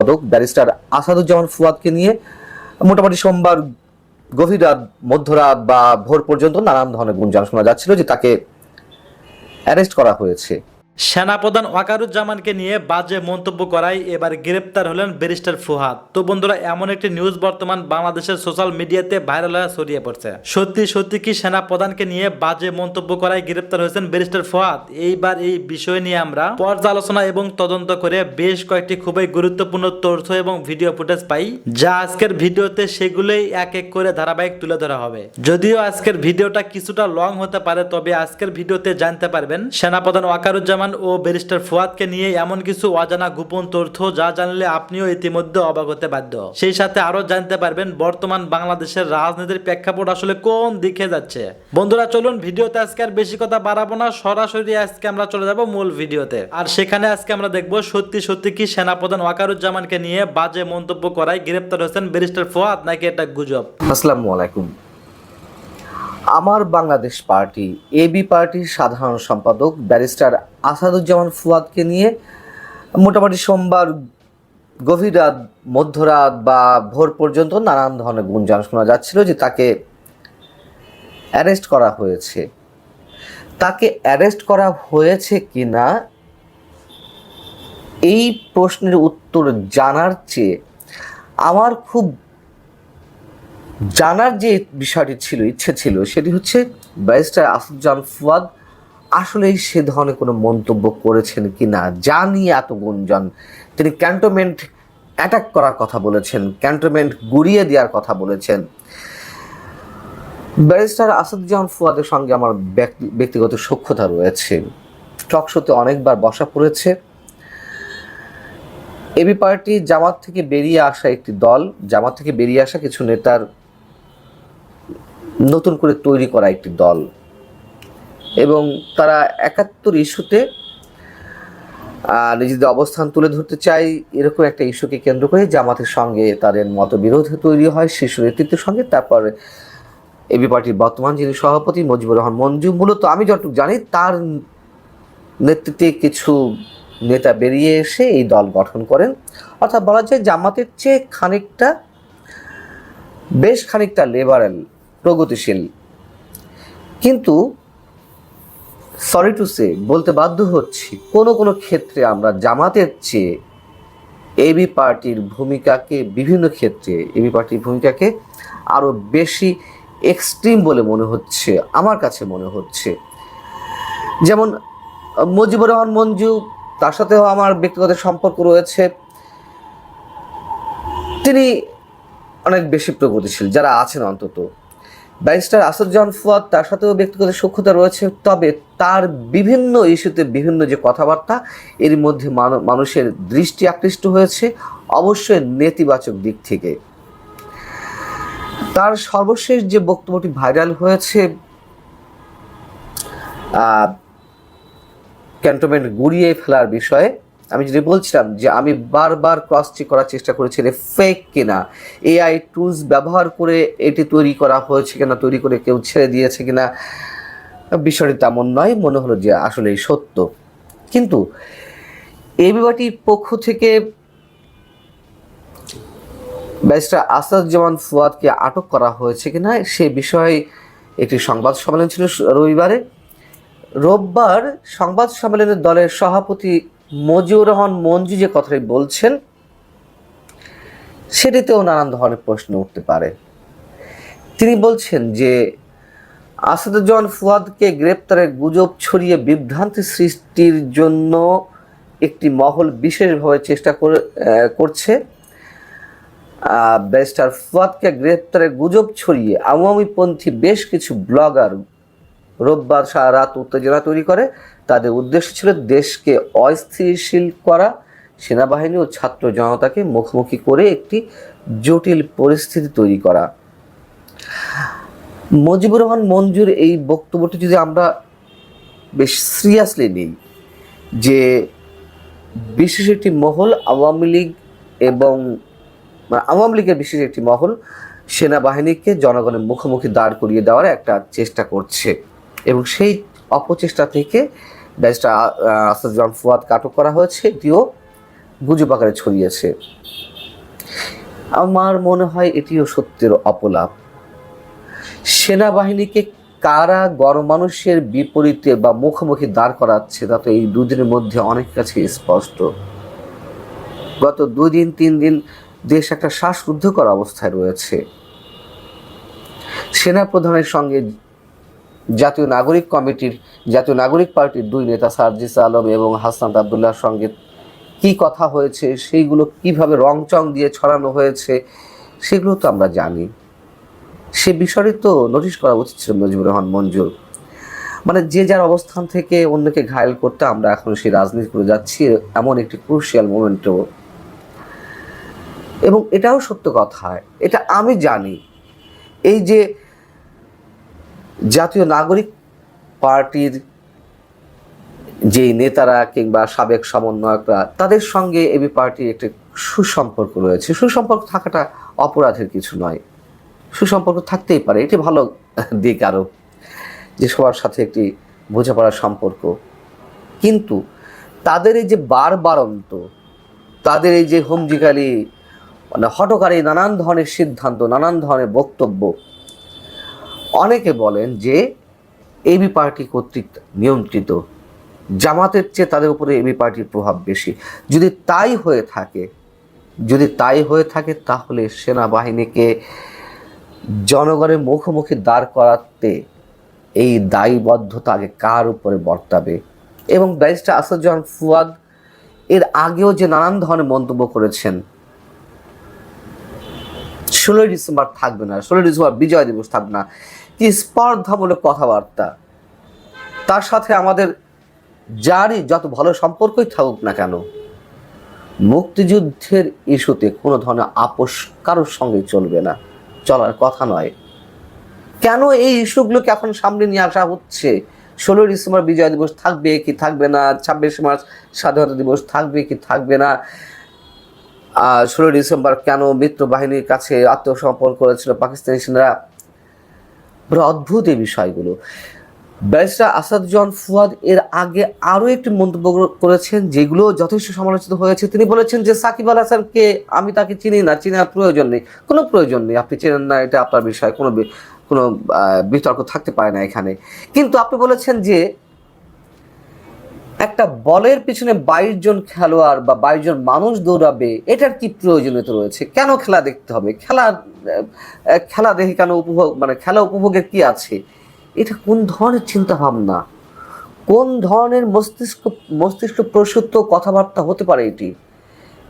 সম্পাদক ব্যারিস্টার আসাদুজ্জামান ফুয়াদকে নিয়ে মোটামুটি সোমবার গভীর রাত, মধ্যরাত বা ভোর পর্যন্ত নানান ধরনের গুঞ্জন শোনা যাচ্ছিল যে তাকে অ্যারেস্ট করা হয়েছে। সেনাপ্রধান ওয়াকারুজ্জামানকে নিয়ে বাজে মন্তব্য করায় এবার গ্রেপ্তার হলেন ব্যারিস্টার ফুহাদ। তো বন্ধুরা, এমন একটি নিউজ বর্তমান বাংলাদেশের সোশ্যাল মিডিয়াতে ভাইরাল হয়ে ছড়িয়ে পড়ছে। সত্যি সত্যি কি সেনাপ্রধানকে নিয়ে বাজে মন্তব্য করায় গ্রেপ্তার হয়েছেন ব্যারিস্টার ফুহাদ? এইবার এই বিষয় নিয়ে আমরা পর্যালোচনা এবং তদন্ত করে বেশ কয়েকটি খুবই গুরুত্বপূর্ণ তথ্য এবং ভিডিও ফুটেজ পাই, যা আজকের ভিডিওতে সেগুলোই এক এক করে ধারাবাহিক তুলে ধরা হবে। যদিও আজকের ভিডিওটা কিছুটা লং হতে পারে, তবে আজকের ভিডিওতে জানতে পারবেন, সেনাপ্রধান ওয়াকারুজ্জামান ও ব্যারিস্টার ফুয়াদকে নিয়ে এমন কিছু অজানা গোপন তথ্য যা জানলে আপনিও ইতিমধ্যে অবাক হতে বাধ্য। সেই সাথে আরও জানতে পারবেন বর্তমান বাংলাদেশের রাজনীতির প্রেক্ষাপট আসলে কোন দিকে যাচ্ছে। বন্ধুরা, চলুন ভিডিওতে আজকে আর বেশি কথা বাড়াবো না, সরাসরি আজকে আমরা চলে যাব মূল ভিডিওতে। আর সেখানে আজকে আমরা দেখব সত্যি সত্যি কি সেনাপ্রধান ওয়াকারুজ্জামানকে নিয়ে বাজে মন্তব্য করায় গ্রেপ্তার হয়েছেন ব্যারিস্টার ফুয়াদ, নাকি এটা গুজব? আসসালামু আলাইকুম। আমার বাংলাদেশ পার্টি এবি পার্টির সাধারণ সম্পাদক ব্যারিস্টার আসাদুজ্জামান ফুয়াদকে নিয়ে মোটামুটি সোমবার গভীর রাত, মধ্যরাত বা ভোর পর্যন্ত নানান ধরনের গুঞ্জন শোনা যাচ্ছিল যে তাকে অ্যারেস্ট করা হয়েছে। তাকে অ্যারেস্ট করা হয়েছে কি না এই প্রশ্নের উত্তর জানার চেয়ে আমার খুব জানার যে বিষয়টি ছিল, ইচ্ছে ছিল, সেটি হচ্ছে ব্যারিস্টার আসাদুজ্জামান ফুয়াদ আসলেই সে ধরনের কোনো মন্তব্য করেছেন কি না যা নিয়ে এত গুঞ্জন। তিনি ক্যান্টনমেন্ট অ্যাটাক করার কথা বলেছেন, ক্যান্টনমেন্ট গুড়িয়ে দেওয়ার কথা বলেছেন। ব্যারিস্টার আসাদুজ্জামান ফুয়াদের সঙ্গে আমার ব্যক্তি- ব্যক্তিগত সখ্যতা রয়েছে। টকশোতে অনেকবার বসা পড়েছে। এবি পার্টি জামাত থেকে বেরিয়ে আসা একটি দল, জামাত থেকে বেরিয়ে আসা কিছু নেতার নতুন করে তৈরি করা একটি দল। এবং তারা একাত্তর ইস্যুতে নিজেদের অবস্থান তুলে ধরতে চাই এরকম একটা ইস্যুকে কেন্দ্র করে জামাতের সঙ্গে তাদের মতবিরোধ তৈরি হয় শীর্ষ নেতৃত্বের সঙ্গে। তারপর এবি পার্টির বর্তমান যিনি সভাপতি, মুজিবুর রহমান মঞ্জু, মূলত আমি যতটুকু জানি, তার নেতৃত্বে কিছু নেতা বেরিয়ে এসে এই দল গঠন করেন। অর্থাৎ বলা যায় জামাতের চেয়ে খানিকটা, বেশ খানিকটা লেবারেল প্রগতিশীল। কিন্তু সরি টু সে বলতে বাধ্য হচ্ছি, কোনো কোনো ক্ষেত্রে আমরা জামাতের চেয়ে এবি পার্টির ভূমিকাকে, বিভিন্ন ক্ষেত্রে এবি পার্টির ভূমিকাকে আরও বেশি এক্সট্রিম বলে মনে হচ্ছে, আমার কাছে মনে হচ্ছে। যেমন, মুজিবুর রহমান মঞ্জু, তার সাথেও আমার ব্যক্তিগত সম্পর্ক রয়েছে। তিনি অনেক বেশি প্রগতিশীল, যারা আছেন অন্তত। ব্যারিস্টার আসাদুজ্জামান ফুয়াদ তার সাথেও ব্যক্তিগত সক্ষতা রয়েছে, তবে তার বিভিন্ন ইস্যুতে বিভিন্ন যে কথাবার্তা, এর মধ্যে মানুষের দৃষ্টি আকৃষ্ট হয়েছে, অবশ্যই নেতিবাচক দিক থেকে। তার সর্বশেষ যে বক্তব্যটি ভাইরাল হয়েছে ক্যান্টনমেন্ট গুড়িয়ে ফেলার বিষয়ে আমি যদি বলছিলাম যে আমি বারবার ক্রস চেক করার চেষ্টা করেছি এটা ফেক কিনা এআই টুলস ব্যবহার করে এটি তৈরি করা হয়েছে কিনা, তৈরি করে কেউ ছেড়ে দিয়েছে কিনা, বিষয়টি তেমন নয়, মনে হলো যে আসলে সত্য। কিন্তু এই বিবাহটির পক্ষ থেকে ব্যারিস্টার আসাদুজ্জামান ফুয়াদকে আটক করা হয়েছে কিনা, সে বিষয়ে একটি সংবাদ সম্মেলন ছিল রবিবারে। রোববার সংবাদ সম্মেলনে দলের সভাপতি মজিউর রহমান মঞ্জু যে কথাটি বলছেন, সেটিতেও নানান ধরনের প্রশ্ন উঠতে পারে। তিনি বলছেন যে, আসাদুজ্জামান ফুয়াদকে গ্রেপ্তারের গুজব ছড়িয়ে বিভ্রান্তি সৃষ্টির জন্য একটি মহল বিশেষভাবে চেষ্টা করে করছে। ব্যারিস্টার ফুয়াদকে গ্রেপ্তারের গুজব ছড়িয়ে আওয়ামীপন্থী বেশ কিছু ব্লগার রোববার সারা রাত উত্তেজনা তৈরি করে। তাদের উদ্দেশ্য ছিল দেশকে অস্থিতিশীল করা, সেনাবাহিনী ও ছাত্র জনতাকে মুখোমুখি করে একটি জটিল পরিস্থিতি তৈরি করা। মুজিবুর রহমান মঞ্জুর এই বক্তব্যটি যদি আমরা বেশ সিরিয়াসলি নিই, যে বিশেষ একটি মহল আওয়ামী লীগ এবং মানে আওয়ামী লীগের বিশেষ একটি মহল সেনাবাহিনীকে জনগণের মুখোমুখি দাঁড় করিয়ে দেওয়ার একটা চেষ্টা করছে এবং সেই অপচেষ্টা থেকে ব্যারিস্টার আসাদুজ্জামান ফুয়াদ আটক করা হয়েছে, এটিও গুজব আকারে ছড়িয়েছে। আমার মনে হয় এটিও সত্যের অপলাপ। সেনাবাহিনীকে কারা গণমানুষের বিপরীতে বা মুখোমুখি দাঁড় করাচ্ছে, তা তো এই দুদিনের মধ্যে অনেক কাছে স্পষ্ট। গত দুই দিন তিন দিন দেশ একটা শ্বাসরুদ্ধকর অবস্থায় রয়েছে। সেনা প্রধানের সঙ্গে জাতীয় নাগরিক কমিটির, জাতীয় নাগরিক পার্টির দুই নেতা, সার্জিস আলম এবং হাসনাত আবদুল্লাহর সঙ্গে কি কথা হয়েছে, সেইগুলো কীভাবে রংচং দিয়ে ছড়ানো হয়েছে, সেগুলো তো আমরা জানি। সে বিষয়টি তো নোটিশ করা উচিত ছিল মুজিবুর রহমান মঞ্জুর। মানে যে যার অবস্থান থেকে অন্যকে ঘায়ল করতে আমরা এখন সেই রাজনীতি করে যাচ্ছি, এমন একটি ক্রুশিয়াল মোমেন্টও এবং এটাও সত্য কথা, এটা আমি জানি। এই যে জাতীয় নাগরিক পার্টির যে নেতারা কিংবা সাবেক সমন্বয়করা, তাদের সঙ্গে এবি পার্টির একটি সুসম্পর্ক রয়েছে। সুসম্পর্ক থাকাটা অপরাধের কিছু নয়। সুসম্পর্ক থাকতেই পারে। এটি ভালো দিক আরও যে সবার সাথে একটি বোঝাপড়ার সম্পর্ক। কিন্তু তাদের এই যে বারবারন্ত, তাদের এই যে হুমজিকালি মানে হটকারী নানান ধরনের সিদ্ধান্ত, নানান ধরনের বক্তব্য অনেকে বলেন যে এবি পার্টি কর্তৃক নিয়ন্ত্রিত, জামাতের চেয়ে তাদের উপরে এবি পার্টির প্রভাব বেশি। যদি তাই হয়ে থাকে, যদি তাই হয়ে থাকে, তাহলে সেনাবাহিনীকে জনগণের মুখোমুখি দাঁড় করাতে এই দায়বদ্ধতা আগে কার উপরে বর্তাবে? এবং ব্যারিস্টার আসাদুজ্জামান ফুয়াদ এর আগেও যে নানান ধরনের মন্তব্য করেছেন, ষোলোই ডিসেম্বর থাকবে না, ষোলোই ডিসেম্বর বিজয় দিবস থাকবে না। কি স্পর্ধামূলক কথাবার্তা। তার সাথে আমাদের যারই যত ভালো সম্পর্কই থাকুক না কেন, মুক্তিযুদ্ধের ইস্যুতে কোনো ধরনের আপোষ কারোর সঙ্গে চলবে না, চলার কথা নয়। কেন এই ইস্যুগুলোকে এখন সামনে নিয়ে আসা হচ্ছে? ষোলো ডিসেম্বর বিজয় দিবস থাকবে কি থাকবে না? ছাব্বিশে মার্চ স্বাধীনতা দিবস থাকবে কি থাকবে না? ষোলোই ডিসেম্বর কেন মিত্র বাহিনীর কাছে আত্মসমর্পণ করেছিল পাকিস্তানি সেনারা? বড় অদ্ভুত এই বিষয়গুলো। ব্যারিস্টার আসাদুজ্জামান ফুয়াদ এর আগে আরও একটি মন্তব্য করেছেন, যেগুলো যথেষ্ট সমালোচিত হয়েছে। তিনি বলেছেন যে, সাকিব আল হাসানকে আমি তাকে চিনি না, চিনার প্রয়োজন নেই। কোনো প্রয়োজন নেই, আপনি চেনেন না, এটা আপনার বিষয় কোনো কোনো বিতর্ক থাকতে পারে না এখানে। কিন্তু আপনি বলেছেন যে একটা বলের পিছনে বাইশ জন খেলোয়াড় বা বাইশ জন মানুষ দৌড়াবে, এটার কি প্রয়োজনীয়তা রয়েছে? কেন খেলা দেখতে হবে? খেলা খেলা দেখে কেন উপভোগ মানে খেলা উপভোগের কি আছে? এটা কোন ধরনের চিন্তা ভাবনা কোন ধরনের মস্তিষ্ক মস্তিষ্ক প্রসূত কথাবার্তা হতে পারে এটি?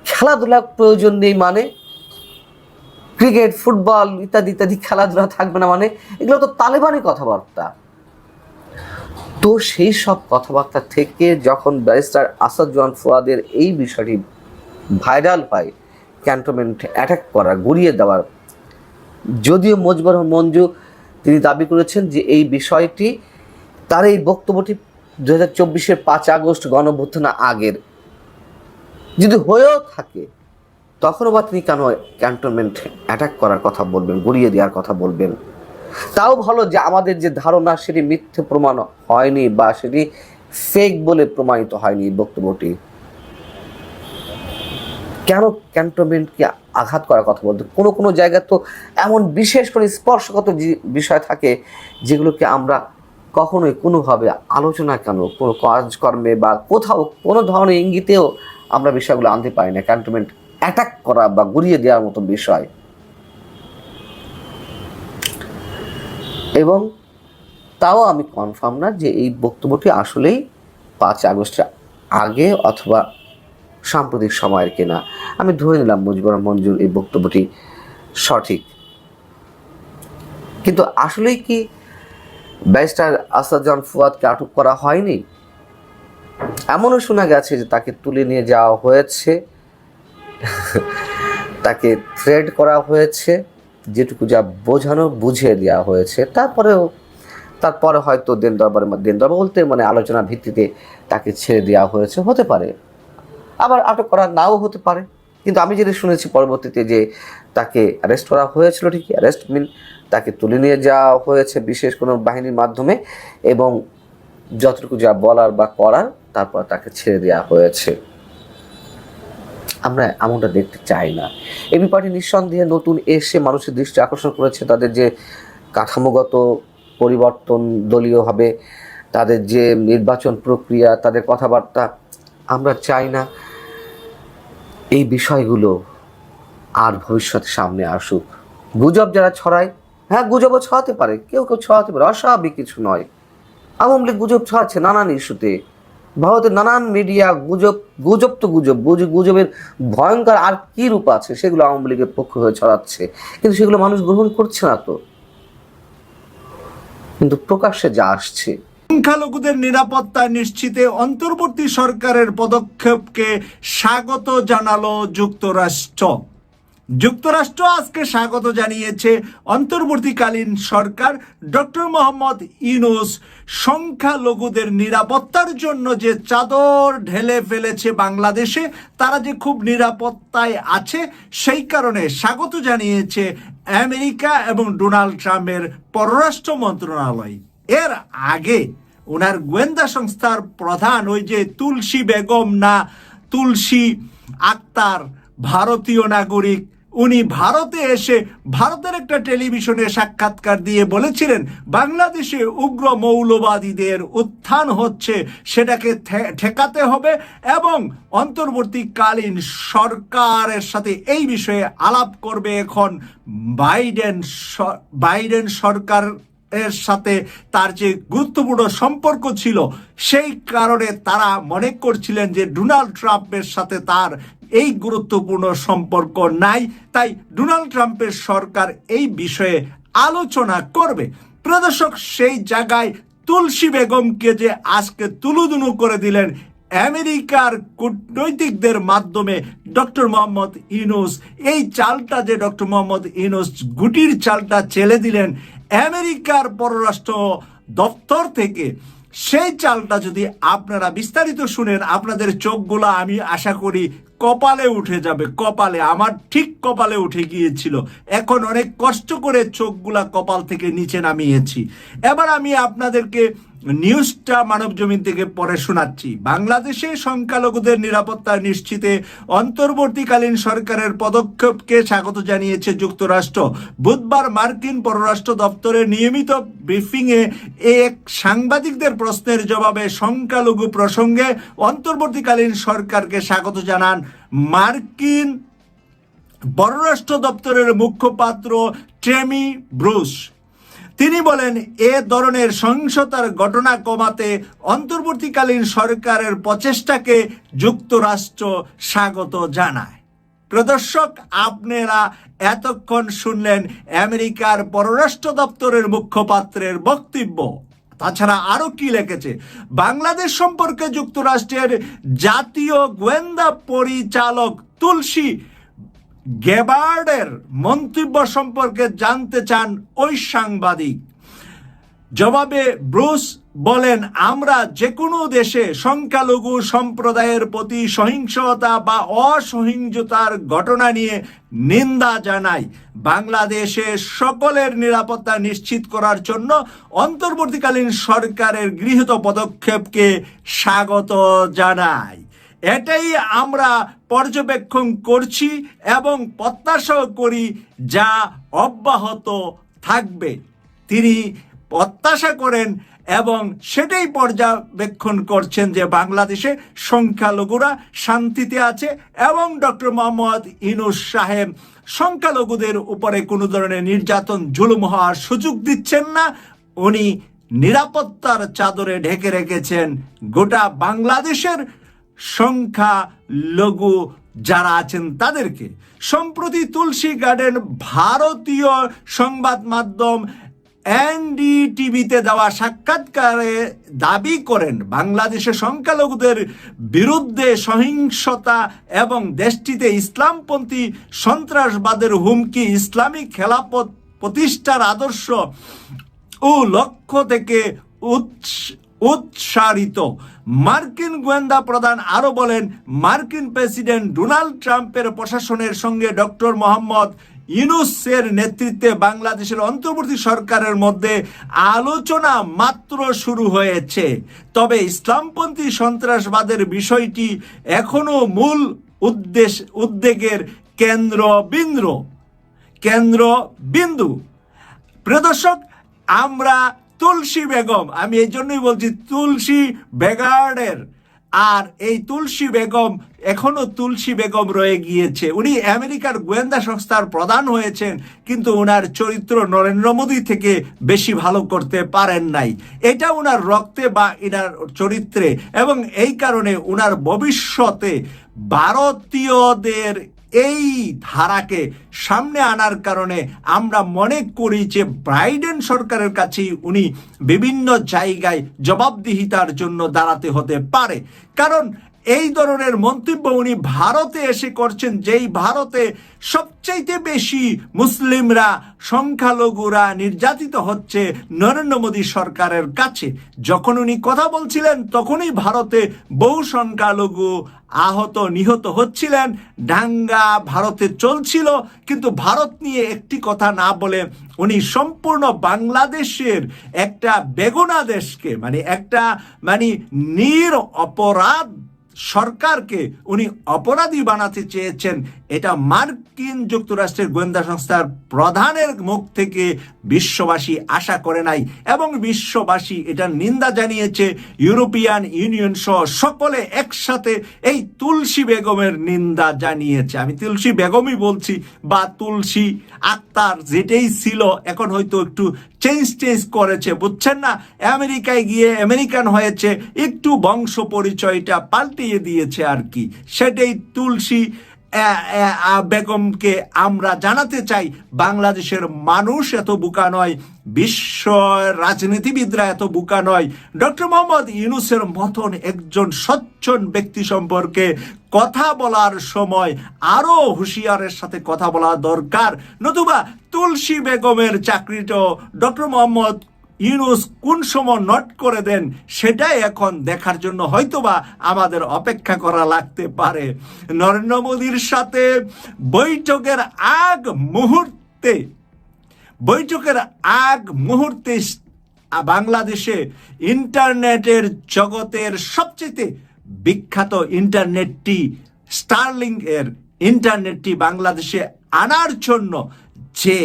খেলাধুলা প্রয়োজন নেই মানে? ক্রিকেট, ফুটবল ইত্যাদি ইত্যাদি খেলাধুলা থাকবে না মানে? এগুলো তো তালেবানি কথাবার্তা। তো সেই সব কথাবার্তা থেকে যখন ব্যারিস্টার আসাদুজ্জামান ফুয়াদের এই বিষয়টি ভাইরাল হয়, ক্যান্টনমেন্ট অ্যাটাক করা, গড়িয়ে দেওয়ার, যদিও মজবর মঞ্জু তিনি দাবি করেছেন যে এই বিষয়টি, তার এই বক্তব্যটি দু হাজার চব্বিশের পাঁচ আগস্ট গণভ্যুত্থানা আগের। যদি হয়েও থাকে, তখনও বা তিনি কেন ক্যান্টনমেন্ট অ্যাটাক করার কথা বলবেন, গড়িয়ে দেওয়ার কথা বলবেন? তাও ভালো যে আমাদের যে ধারণা সেটি মিথ্যে প্রমাণ হয়নি বা সেটি ফেক বলে প্রমাণিত হয়নি বক্তব্যটি। কেন ক্যান্টনমেন্টকে আঘাত করার কথা বলতে? কোনো কোনো জায়গায় তো এমন বিশেষ করে স্পর্শগত বিষয় থাকে যেগুলোকে আমরা কখনোই কোনোভাবে আলোচনা কেন, কোনো কাজকর্মে বা কোথাও কোনো ধরনের ইঙ্গিতেও আমরা বিষয়গুলো আনতে পারি না। ক্যান্টনমেন্ট অ্যাটাক করা বা গড়িয়ে দেওয়ার মতো বিষয়। এবং তাও আমি কনফার্ম না যে এই বক্তব্যটি আসলেই পাঁচ আগস্টের আগে অথবা সাম্প্রতিক সময়ের কিনা। আমি ধরে নিলাম মুজিবুর মঞ্জুর এই বক্তব্যটি সঠিক। কিন্তু আসলেই কি ব্যারিস্টার আসাদজান ফুয়াদকে আটক করা হয়নি? এমনও শোনা গেছে যে তাকে তুলে নিয়ে যাওয়া হয়েছে, তাকে থ্রেড করা হয়েছে। যেটুকু যা বোঝানো, বুঝিয়ে দেওয়া হয়েছে, তারপরেও, তারপরে হয়তো দেন দরবার দেন দরবার বলতে মানে আলোচনা ভিত্তিতে তাকে ছেড়ে দেওয়া হয়েছে, হতে পারে। আবার আটক করা নাও হতে পারে। কিন্তু আমি যেটা শুনেছি পরবর্তীতে যে তাকে অ্যারেস্ট করা হয়েছিল ঠিকই অ্যারেস্ট মিন তাকে তুলে নিয়ে যাওয়া হয়েছে বিশেষ কোনো বাহিনীর মাধ্যমে এবং যতটুকু যা বলার বা করার, তারপর তাকে ছেড়ে দেওয়া হয়েছে। আমরা এমনটা দেখতে চাই না। এবি পার্টি নিঃসন্দেহে নতুন এসে মানুষের দৃষ্টি আকর্ষণ করেছে তাদের যে কাঠামোগত পরিবর্তন দলীয়ভাবে, তাদের যে নির্বাচন প্রক্রিয়া, তাদের কথাবার্তা আমরা চাই না। এই বিষয়গুলো আর ভবিষ্যতে সামনে আসুক। গুজব যারা ছড়ায় হ্যাঁ গুজবও ছড়াতে পারে, কেউ কেউ ছড়াতে পারে, অস্বাভাবিক কিছু নয়। আওয়ামী লীগ গুজব ছড়াচ্ছে নানান ইস্যুতে। ভারতের নানান মিডিয়া গুজব গুজব তো গুজব গুজবের ভয়ঙ্কর আর কি রূপ আছে সেগুলো আওয়ামী লীগের পক্ষ হয়ে ছড়াচ্ছে। কিন্তু সেগুলো মানুষ গ্রহণ করছে না তো। কিন্তু প্রকাশ্যে যা আসছে। সংখ্যালঘুদের নিরাপত্তা নিশ্চিতে অন্তর্বর্তী সরকারের পদক্ষেপকে স্বাগত জানালো যুক্তরাষ্ট্র। যুক্তরাষ্ট্র আজকে স্বাগত জানিয়েছে অন্তর্বর্তীকালীন সরকার ডক্টর মোহাম্মদ ইউনুস। সংখ্যালঘুদের নিরাপত্তার জন্য যে চাদর ঢেলে ফেলেছে বাংলাদেশে, তারা যে খুব নিরাপত্তায় আছে, সেই কারণে স্বাগত জানিয়েছে আমেরিকা এবং ডোনাল্ড ট্রাম্পের পররাষ্ট্র মন্ত্রণালয়। এর আগে ওনার গোয়েন্দা সংস্থার প্রধান ওই যে তুলসী বেগম না, তুলসী আক্তার, ভারতীয় নাগরিক উনি ভারতে এসে ভারতের একটা টেলিভিশনে সাক্ষাৎকার দিয়ে বলেছিলেন, বাংলাদেশে উগ্র মৌলবাদীদের উত্থান হচ্ছে, সেটাকে ঠেকাতে হবে এবং অন্তর্বর্তীকালীন সরকারের সাথে এই বিষয়ে আলাপ করবে এখন বাইডেন বাইডেন সরকার এর সাথে তার যে গুরুত্বপূর্ণ সম্পর্ক ছিল, সেই কারণে তারা মনে করছিলেন যে ডোনাল্ড ট্রাম্পের সাথে তার এই গুরুত্বপূর্ণ সম্পর্ক নাই। তাই ডোনাল্ড ট্রাম্পের সরকার এই বিষয়ে আলোচনা করবে। প্রদর্শক সেই জায়গায় তুলসী বেগমকে যে আজকে তুলুদুনু করে দিলেন আমেরিকার কূটনৈতিকদের মাধ্যমে ডক্টর মোহাম্মদ ইউনুস, এই চালটা যে ডক্টর মোহাম্মদ ইউনুস গুটির চালটা চেলে দিলেন আমেরিকার পররাষ্ট্র দপ্তর থেকে সেই চালটা যদি আপনারা বিস্তারিত শুনেন, আপনাদের চোখগুলো আমি আশা করি কপালে উঠে যাবে, কপালে, আমার ঠিক কপালে উঠে গিয়েছিল। এখন অনেক কষ্ট করে চোখগুলা কপাল থেকে নিচে নামিয়েছি। এবার আমি আপনাদেরকে নিউজটা মানব জমিন থেকে পরে শোনাচ্ছি। বাংলাদেশে সংখ্যালঘুদের নিরাপত্তা নিশ্চিতে অন্তর্বর্তীকালীন সরকারের পদক্ষেপকে স্বাগত জানিয়েছে যুক্তরাষ্ট্র। বুধবার মার্কিন পররাষ্ট্র দপ্তরের নিয়মিত ব্রিফিংয়ে এক সাংবাদিকদের প্রশ্নের জবাবে সংখ্যালঘু প্রসঙ্গে অন্তর্বর্তীকালীন সরকারকে স্বাগত জানান মার্কিন পররাষ্ট্র দপ্তরের মুখপাত্র ট্রেমি ব্রুস। তিনি বলেন, এ ধরনের সহিংসতার ঘটনা কমাতে অন্তর্বর্তীকালীন সরকারের প্রচেষ্টাকে যুক্তরাষ্ট্র স্বাগত জানায়। প্রদর্শক আপনারা এতক্ষণ শুনলেন আমেরিকার পররাষ্ট্র দপ্তরের মুখপাত্রের বক্তব্য। তাছাড়া আরও কি লিখেছে? বাংলাদেশ সম্পর্কে যুক্তরাষ্ট্রের জাতীয় গোয়েন্দা পরিচালক তুলসী গেবার্ডের মন্তব্য সম্পর্কে জানতে চান ওই সাংবাদিক। জবাবে ব্রুস বলেন, আমরা যে কোনো দেশে সংখ্যালঘু সম্প্রদায়ের প্রতি সহিংসতা বা অসহিংসতার ঘটনা নিয়ে নিন্দা জানাই। বাংলাদেশে সকলের নিরাপত্তা নিশ্চিত করার জন্য অন্তর্বর্তীকালীন সরকারের গৃহীত পদক্ষেপকে স্বাগত জানাই। এটাই আমরা পর্যবেক্ষণ করছি এবং প্রত্যাশাও করি যা অব্যাহত থাকবে। তিনি প্রত্যাশা করেন এবং সেটাই পর্যবেক্ষণ করছেন যে বাংলাদেশে সংখ্যালঘুরা শান্তিতে আছে এবং ডক্টর মোহাম্মদ ইনুস সাহেব সংখ্যালঘুদের উপরে কোনো ধরনের নির্যাতন, জুলুম হওয়ার সুযোগ দিচ্ছেন না। উনি নিরাপত্তার চাদরে ঢেকে রেখেছেন গোটা বাংলাদেশের সংখ্যা লঘু যারা আছেন তাদেরকে। সম্প্রতি তুলসী গার্ডেন ভারতীয় সংবাদ মাধ্যম এনডিটিভিতে দেওয়া সাক্ষাৎকারে দাবি করেন বাংলাদেশে সংখ্যালঘুদের বিরুদ্ধে সহিংসতা এবং দেশটিতে ইসলামপন্থী সন্ত্রাসবাদের হুমকি, ইসলামী খেলাপথ প্রতিষ্ঠার আদর্শ ও লক্ষ্য থেকে উৎস- উৎসারিত। মার্কিন গোয়েন্দা প্রধান আরও বলেন, মার্কিন প্রেসিডেন্ট ডোনাল্ড ট্রাম্পের প্রশাসনের সঙ্গে ডক্টর মোহাম্মদ ইউনুসের নেতৃত্বে বাংলাদেশের অন্তর্বর্তী সরকারের মধ্যে আলোচনা মাত্র শুরু হয়েছে। তবে ইসলামপন্থী সন্ত্রাসবাদের বিষয়টি এখনও মূল উদ্দেশ, উদ্বেগের কেন্দ্র বিন্দু কেন্দ্র বিন্দু প্রিয় দর্শক, আমরা তুলসী বেগম, আমি এই জন্যই বলছি তুলসী বেগার্ডের আর এই তুলসী বেগম, এখনও তুলসী বেগম রয়ে গিয়েছে। উনি আমেরিকার গোয়েন্দা সংস্থার প্রধান হয়েছেন, কিন্তু ওনার চরিত্র নরেন্দ্র মোদী থেকে বেশি ভালো করতে পারেন নাই। এটা ওনার রক্তে বা এনার চরিত্রে, এবং এই কারণে ওনার ভবিষ্যতে ভারতীয়দের এই ধারাকে সামনে আনার কারণে আমরা মনে করি যে ব্রাইডেন সরকারের কাছেই উনি বিভিন্ন জায়গায় জবাবদিহিতার জন্য দাঁড়াতে হতে পারে। কারণ এই ধরনের মন্তব্য উনি ভারতে এসে করছেন, যেই ভারতে সবচাইতে বেশি মুসলিমরা সংখ্যালঘুরা নির্যাতিত হচ্ছে নরেন্দ্র মোদী সরকারের কাছে। যখন উনি কথা বলছিলেন, তখনই ভারতে বহু সংখ্যালঘু আহত, নিহত হচ্ছিলেন। ডাঙ্গা ভারতে চলছিল, কিন্তু ভারত নিয়ে একটি কথা না বলে উনি সম্পূর্ণ বাংলাদেশের একটা বেগুনা দেশকে মানে একটা মানে নির অপরাধ সরকারকে উনি অপরাধী বানাতে চেয়েছেন এটা মার্কিন যুক্তরাষ্ট্রের গোয়েন্দা সংস্থার প্রধানের মুখ থেকে বিশ্ববাসী আশা করে নাই এবং বিশ্ববাসী এটা নিন্দা জানিয়েছে ইউরোপিয়ান ইউনিয়ন সহ সকলে একসাথে এই তুলসী বেগমের নিন্দা জানিয়েছে। আমি তুলসী বেগমই বলছি বা তুলসী আক্তার যেটাই ছিল এখন হয়তো একটু চেঞ্জ চেঞ্জ করেছে, বুঝছেন না? আমেরিকায় গিয়ে আমেরিকান হয়েছে, একটু বংশ পরিচয়টা পাল্টিয়ে দিয়েছে আর কি। সেটাই তুলসী বেগমকে আমরা জানাতে চাই, বাংলাদেশের মানুষ এত বোকা নয়, বিশ্ব রাজনীতিবিদরা এত বোকা নয়। ডক্টর মোহাম্মদ ইউনুসের মতন একজন সচ্ছন ব্যক্তি সম্পর্কে কথা বলার সময় আরও হুঁশিয়ারের সাথে কথা বলা দরকার। নতুবা তুলসী বেগমের চাকরিটাও ডক্টর মোহাম্মদ ইউনুস কোন সময় নট করে দেন, সেটাই এখন দেখার জন্য হয়তোবা আমাদের অপেক্ষা করা লাগতে পারে। নরেন্দ্র মোদীর সাথে বৈঠকের আগ মুহূর্তে, বৈঠকের আগ মুহূর্তে বাংলাদেশে ইন্টারনেটের জগতের সবচেয়ে বিখ্যাত ইন্টারনেটটি, স্টারলিং এর ইন্টারনেটটি বাংলাদেশে আনার জন্য যে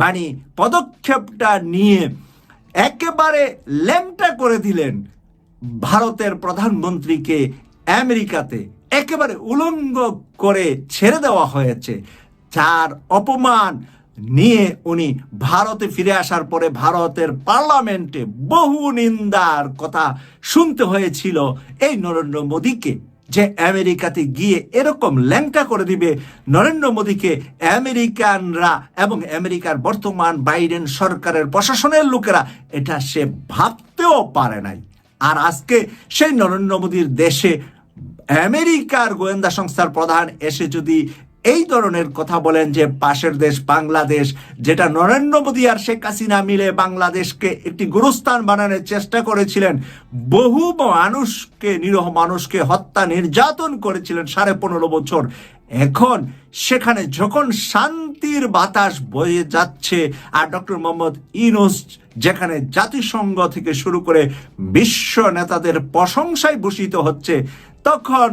মানে পদক্ষেপটা নিয়ে একেবারে ল্যাংটা করে দিলেন ভারতের প্রধানমন্ত্রীকে আমেরিকাতে। একেবারে উলঙ্গ করে ছেড়ে দেওয়া হয়েছে। যার অপমান নিয়ে উনি ভারতে ফিরে আসার পরে ভারতের পার্লামেন্টে বহু নিন্দার কথা শুনতে হয়েছিল। এই নরেন্দ্র মোদীকে যে আমেরিকাতে গিয়ে এরকম ল্যাংটা করে দিবে নরেন্দ্র মোদীকে আমেরিকানরা এবং আমেরিকার বর্তমান বাইডেন সরকারের প্রশাসনের লোকেরা, এটা সে ভাবতেও পারে নাই। আর আজকে সেই নরেন্দ্র মোদীর দেশে আমেরিকার গোয়েন্দা সংস্থার প্রধান এসে যদি এই ধরনের কথা বলেন যে পাশের দেশ বাংলাদেশ, যেটা নরেন্দ্র মোদী আর শেখ হাসিনা মিলে বাংলাদেশকে একটি গুরুস্থান বানানোর চেষ্টা করেছিলেন, বহু মানুষকে, নিরহ মানুষকে হত্যা নির্যাতন করেছিলেন সাড়ে পনেরো বছর। এখন সেখানে যখন শান্তির বাতাস বয়ে যাচ্ছে, আর ডক্টর মোহাম্মদ ইউনুস যেখানে জাতিসংঘ থেকে শুরু করে বিশ্ব নেতাদের প্রশংসায় ভূষিত হচ্ছে, তখন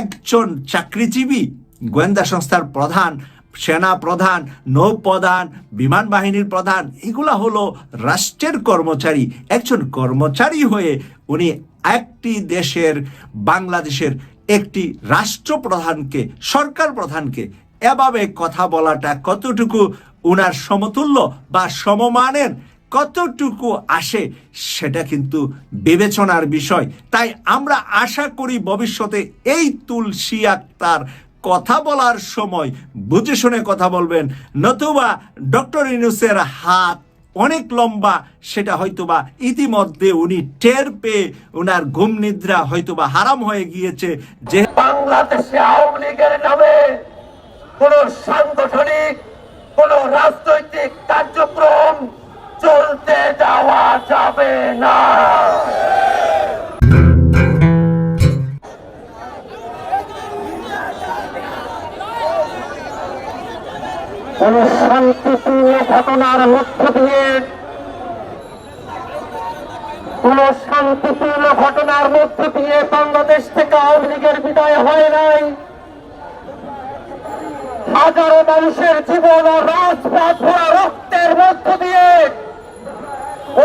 একজন চাকরিজীবী গোয়েন্দা সংস্থার প্রধান, সেনা প্রধান নৌপ্রধান বিমান বাহিনীর প্রধান, এগুলা হলো রাষ্ট্রের কর্মচারী। একজন কর্মচারী হয়ে উনি একটি দেশের, বাংলাদেশের একটি রাষ্ট্রপ্রধানকে সরকার প্রধানকে এভাবে কথা বলাটা কতটুকু উনার সমতুল্য বা সমমানের কতটুকু আসে সেটা কিন্তু বিবেচনার বিষয়। তাই আমরা আশা করি ভবিষ্যতে এই তুলসী আক্তার কথা বলার সময় বুঝে শুনে কথা বলবেন। নতুবা ডক্টর ইনুসের হাত অনেক লম্বা, সেটা হয়তোবা ইতিমধ্যে উনি টের পেয়ে উনার ঘুম নিদ্রা হয়তোবা হারাম হয়ে গিয়েছে। যে বাংলাদেশে আওয়ামী লীগের নামে কোন সাংগঠনিক, কোন রাজনৈতিক কার্যক্রম চলতে দেওয়া যাবে না। কোন শান্তিপূর্ণ ঘটনার মধ্য দিয়ে শান্তিপূর্ণ ঘটনার মধ্য দিয়ে বাংলাদেশ থেকে আওয়ামী লীগের বিদায় হয় নাই। হাজারো মানুষের জীবন ও রাজপথ রক্তের মধ্য দিয়ে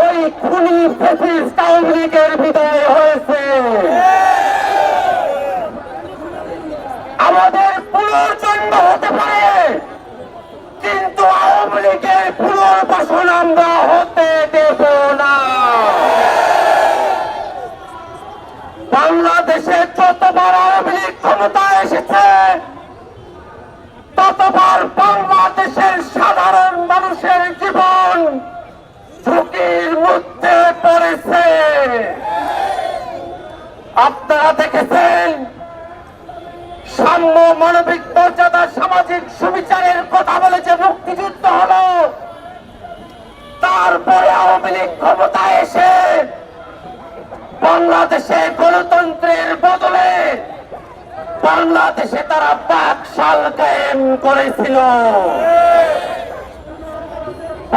ওই খুনি ফেসিস্ট আওয়ামী লীগের বিদায় হয়েছে। আমাদের পুনর্জন্ম হতে পারে। আওয়ামী পুনর্বাসন আমরা হতে দেব না। বাংলাদেশে যতবার আওয়ামী লীগ ক্ষমতায় এসেছে, ততবার বাংলাদেশের সাধারণ মানুষের জীবন ঝুঁকির মধ্যে পড়েছে। আপনারা দেখেছেন, সাম্য মানবিক মর্যাদা সামাজিক সুবিচারের কথা বলে যে মুক্তিযুদ্ধ হলো। তারপরে আওয়ামী লীগ ক্ষমতায় এসে বাংলাদেশে গণতন্ত্রের বদলে বাংলাদেশে তারা বাকশাল কায়েম করেছিল।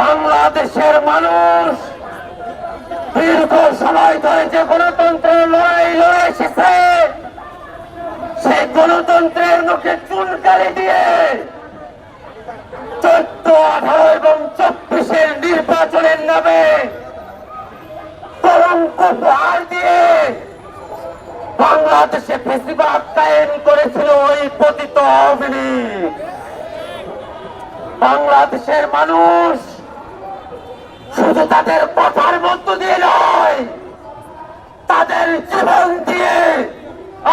বাংলাদেশের মানুষ দীর্ঘ সময় ধরে যে গণতন্ত্রের লড়াই লড়ে এসেছে, সেই গণতন্ত্রের মুখে চুনকালি দিয়ে চোদ্দ, আঠারো এবং চব্বিশের নির্বাচনের নামে বাংলাদেশে ফেসিবাদ কায়েম করেছিল ওই পতিত আওয়ামী। বাংলাদেশের মানুষ শুধু তাদের কথার মধ্য দিয়ে নয়, তাদের জীবন দিয়ে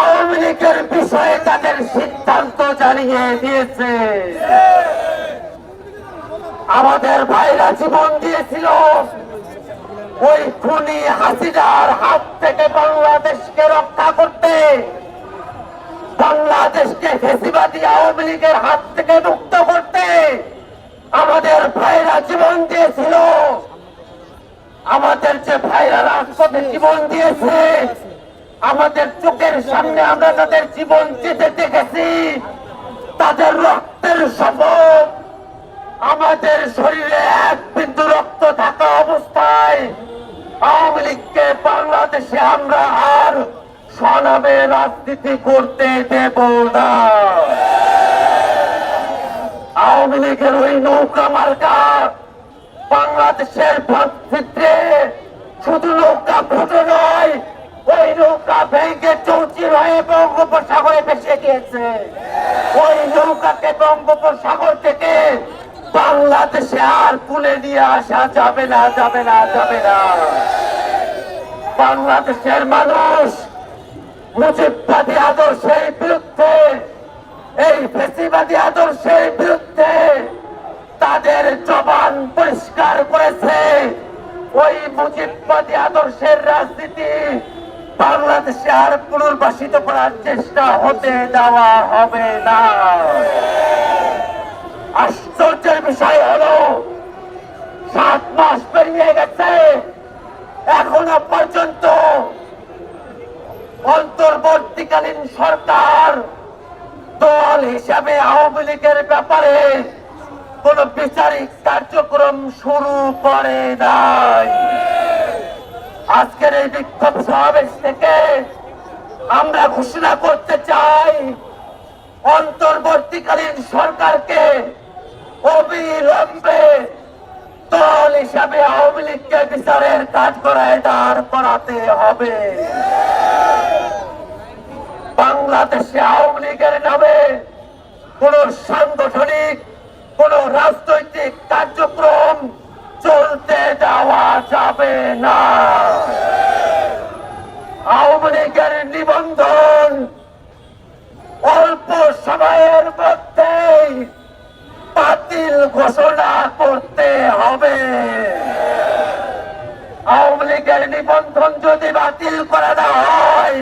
আওয়ামী লীগের বিষয়ে তাদের সিদ্ধান্ত জানিয়ে দিয়েছে আমাদের ভাইরা জীবন দিয়েছিল। ওই খুনি হাসিনার হাত থেকে বাংলাদেশকে রক্ষা করতে, বাংলাদেশকে ফেসিবাদী আওয়ামী লীগের হাত থেকে মুক্ত করতে আমাদের ভাইরা জীবন দিয়েছিল। আমাদের যে ভাইরা রাজপথে জীবন দিয়েছে, আমাদের চোখের সামনে আমরা তাদের জীবন যেতে দেখেছি। তাদের রক্তের শপথ আমাদের শরীরে এক বিন্দু রক্ত থাকা অবস্থায় আওয়ামী লীগকে বাংলাদেশে আমরা আর সনামে রাজনীতি করতে দেব না। আওয়ামী লীগের ওই নৌকা মার্কা বাংলাদেশের ভাতচিত্রে শুধু নৌকা ফুটে নয়, ওই নৌকা ভেঙে চৌচির হয়ে বঙ্গোপসাগরে ভেসে গিয়েছে। ওই নৌকাকে বঙ্গোপসাগর থেকে বাংলাদেশে আর তুলে নিয়ে আসা যাবে না যাবে না যাবে না। বাংলাদেশের মানুষ মুজিববাদী আদর্শের বিরুদ্ধে, এই ফেসিবাদী আদর্শের বিরুদ্ধে তাদের জবান পরিষ্কার করেছে। ওই মুজিববাদী আদর্শের রাজনীতি বাংলাদেশে আর পুনর্বাসিত করার চেষ্টা হতে দেওয়া হবে না। আশ্চর্যের বিষয় হলো, সাত মাস পেরিয়ে গেছে, এখনও পর্যন্ত অন্তর্বর্তীকালীন সরকার দল হিসাবে আওয়ামী লীগের ব্যাপারে কোন বিচারিক কার্যক্রম শুরু করে নাই। আজকের এই বিক্ষোভ সমাবেশ থেকে আমরা ঘোষণা করতে চাই, অন্তর্বর্তীকালীন সরকারকে অবিলম্বে দল হিসাবে আওয়ামী লীগকে বিচারের কাজ করায় দাঁড় করাতে হবে। বাংলাদেশে আওয়ামী লীগের নামে কোন সাংগঠনিক, কোন রাজনৈতিক কার্যক্রম চলতে দেওয়া যাবে না। আওয়ামী লীগের নিবন্ধন আওয়ামী নিবন্ধন যদি বাতিল করা না হয়,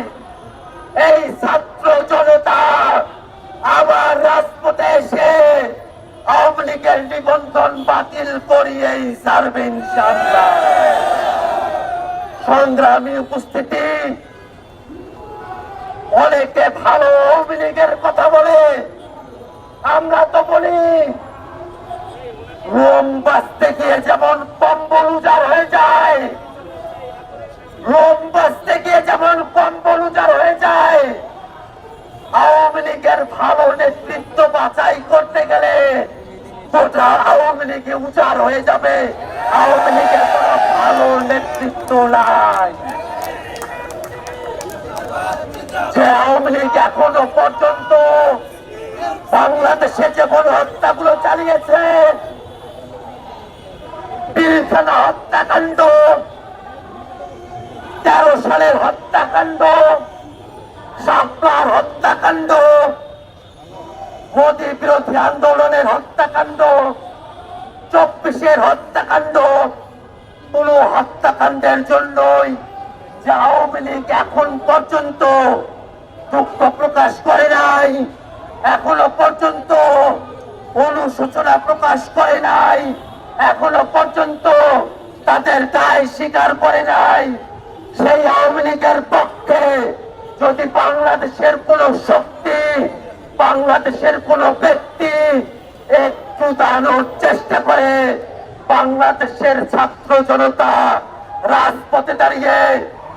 এই ছাত্র জনতা আবার রাজপথে এসে আওয়ামী লীগের নিবন্ধন বাতিল করিয়েই ছাড়বে সংগ্রামী উপস্থিতি, অনেকে ভালো আওয়ামী লীগের কথা বলে, আমরা তো বলি, রোম বাঁচতে গিয়ে যেমন কম্বল উজাড় হয়ে যায় লোম বাঁচতে গিয়ে যেমন কম্বল উজাড় হয়ে যায়, আওয়ামী লীগের ভালো নেতৃত্ব বাছাই করতে গেলে গোটা আওয়ামী লীগে উজাড় হয়ে যাবে। আওয়ামী লীগের কোনো ভালো নেতৃত্ব নাই। যে আওয়ামী লীগ এখনও পর্যন্ত বাংলাদেশে যে গণহত্যাগুলো চালিয়েছে পিলখানা হত্যাকাণ্ড তেরো সালের হত্যাকাণ্ড সাপলার হত্যাকাণ্ড, মোদী বিরোধী আন্দোলনের হত্যাকাণ্ড, চব্বিশের হত্যাকাণ্ড কোন হত্যাকাণ্ডের জন্যই যে আওয়ামী লীগ এখন পর্যন্ত দুঃখ প্রকাশ করে নাই, এখনও পর্যন্ত অনুশোচনা প্রকাশ করে নাই, এখনও পর্যন্ত তাদের দায় স্বীকার করে নাই। সেই আওয়ামী লীগের পক্ষে যদি বাংলাদেশের কোন শক্তি, বাংলাদেশের কোন ব্যক্তি একটু দাঁড়ানোর চেষ্টা করে, বাংলাদেশের ছাত্র জনতা রাজপথে দাঁড়িয়ে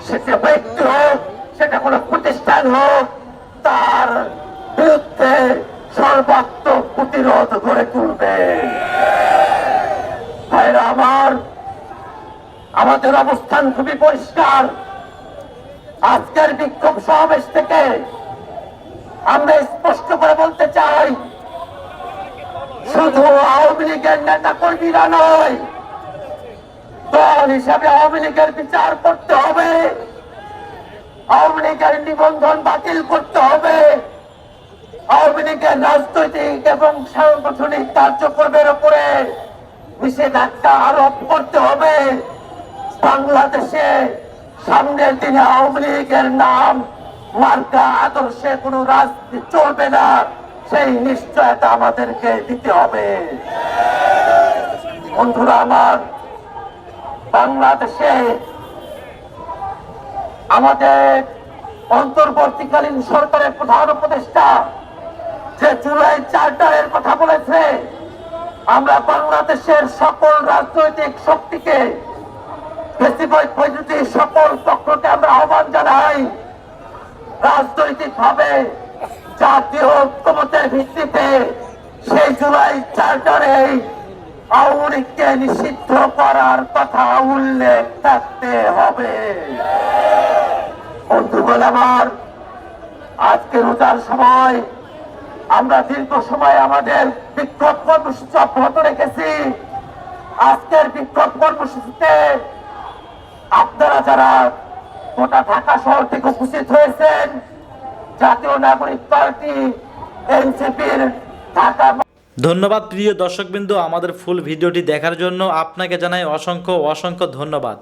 সেটা ব্যক্তি হোক, সেটা কোনো প্রতিষ্ঠান হোক, তার বিরুদ্ধে সর্বাত্মক প্রতিরোধ গড়ে তুলবে। আমার আমাদের অবস্থান খুবই পরিষ্কার। আজকের বিক্ষোভ সমাবেশ থেকে আমরা স্পষ্ট করে বলতে চাই, শুধু আওয়ামী লীগের নেতা কর্মীরা নয়, দল হিসাবে আওয়ামী লীগের বিচার করতে হবে, আওয়ামী লীগের নিবন্ধন বাতিল করতে হবে, আওয়ামী লীগের রাজনৈতিক এবং সাংগঠনিক কার্যক্রমের উপরে নিষেধাজ্ঞা আরোপ করতে হবে। বাংলাদেশে সামনের দিনে আওয়ামী লীগের নাম মার্কা আদর্শে কোনো রাজনীতি চলবে না, সেই নিশ্চয়তা আমাদেরকে দিতে হবে। বন্ধুরা আমার, বাংলাদেশে আমাদের অন্তর্বর্তীকালীন সরকারের প্রধান উপদেষ্টা যে জুলাই চার্টারের কথা বলেছে, আমরা বাংলাদেশের সকল রাজনৈতিক শক্তিকে বৈদ্যুতিক সকল পক্ষকে আমরা আহ্বান জানাই। রাজনৈতিক ভাবে জাতীয় ঐক্যমতের ভিত্তিতে সেই জুলাই চার্টারে আওয়ামী নিষিদ্ধ করার কথা উল্লেখ থাকতে হবে। বন্ধুগণ আমার, আজকে রোজার সময় আমরা দীর্ঘ সময় আমাদের বিক্ষোভ কর্মসূচি অব্যাহত রেখেছি। আজকের বিক্ষোভ কর্মসূচিতে আপনারা যারা গোটা ঢাকা শহর থেকে উপস্থিত হয়েছেন, জাতীয় নাগরিক পার্টি, এনসিপির ঢাকা ধন্যবাদ প্রিয় দর্শকবৃন্দ আমাদের ফুল ভিডিওটি দেখার জন্য। আপনাকে জানাই অসংখ্য অসংখ্য ধন্যবাদ।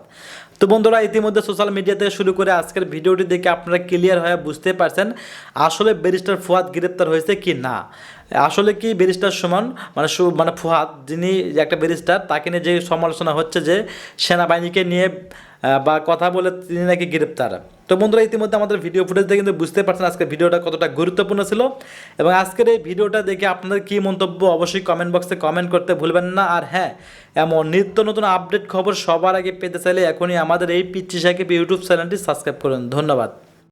তো বন্ধুরা, ইতিমধ্যে সোশ্যাল মিডিয়া থেকে শুরু করে আজকের ভিডিওটি দেখে আপনারা ক্লিয়ার হয়ে বুঝতে পারছেন, আসলে ব্যারিস্টার ফুয়াদ গ্রেপ্তার হয়েছে কি না। আসলে কি ব্যারিস্টার সমান? মানে মানে ফুয়াদ, যিনি একটা ব্যারিস্টার, তাকে নিয়ে যে সমালোচনা হচ্ছে যে সেনাবাহিনীকে নিয়ে বা কথা বলে তিনি নাকি গ্রেপ্তার। তো বন্ধুরা, ইতিমধ্যে আমাদের ভিডিও ফুটেজ দেখে কিন্তু বুঝতে পারছেন আজকের ভিডিওটা কতটা গুরুত্বপূর্ণ ছিল। এবং আজকের এই ভিডিওটা দেখে আপনাদের কী মন্তব্য, অবশ্যই কমেন্ট বক্সে কমেন্ট করতে ভুলবেন না। আর হ্যাঁ এমন নিত্য নতুন আপডেট খবর সবার আগে পেতে চাইলে এখনই আমাদের এই পিচ্ছি সাকিব ইউটিউব চ্যানেলটি সাবস্ক্রাইব করুন। ধন্যবাদ।